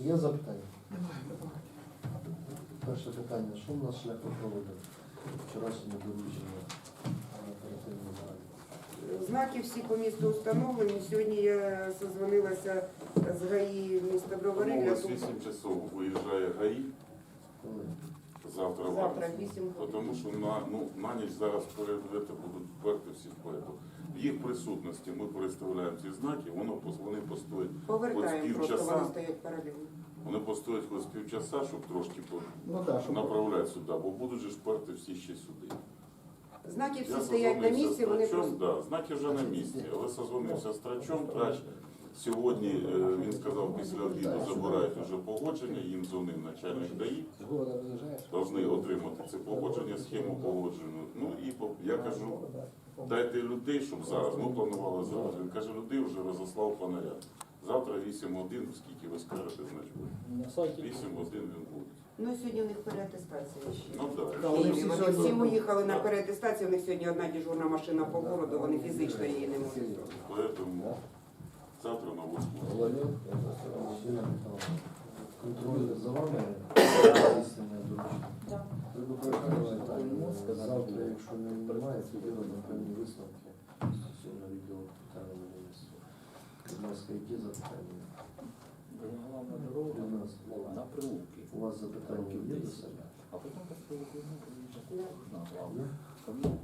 Є запитання? Перше питання. Що в нас шляхопроводи? Вчорашнє доручення на оперативному. Знаки всі по місту встановлені. Сьогодні я созвонилася з ГАІ міста Бровари у нас 8 часов виїжджає ГАІ, Коли? завтра завтра 8 годин. Тому що на, ну, на ніч зараз передати будуть вперти всі в порядок. В їх присутності ми переставляємо ці знаки, воно, вони постоять, Повертаємо Ось просто, півчаса. вони стоять паралельно. вони постоять хоч півчаса, щоб трошки по- Ну так, щоб направляти сюди, бо будуть же ж перти всі ще сюди. Знаки всі Я стоять на місці, вони Трачом, просто да, знаки вже на місці, але созвонився з Трачом, Трач сьогодні, е, він сказав, після обіду забирають вже погодження, їм дзвонив начальник ДАІ, повинні отримати це погодження, схему погоджену. Ну і по- я кажу, дайте людей, щоб зараз. Ми планували зараз. Він каже, людей вже розослав по наряд. Завтра 8 годин, скільки ви скажете, значить буде. На сайті 8 годин він буде. ну сьогодні у них переатестація ще. Ну так. Вони всі сьогодні- всі поїхали на переатестацію, у них сьогодні одна дежурна машина по городу, вони фізично її не можуть. Поэтому завтра на 8 Голові, Ірина Михайловна, контроль за вами здійснення доручення. Ви попереджали, так, завтра, якщо не немає, то робимо певні висновки стосовно відділу питання будівництва. Будь ласка, які запитання? головна Для дорога нас. на прилуки. У вас запитання є до себе? А потім по прилуку ну, приїжджати. На Є? главну.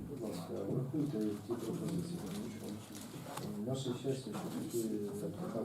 Будь ласка, врахуйте ті пропозиції. Тому що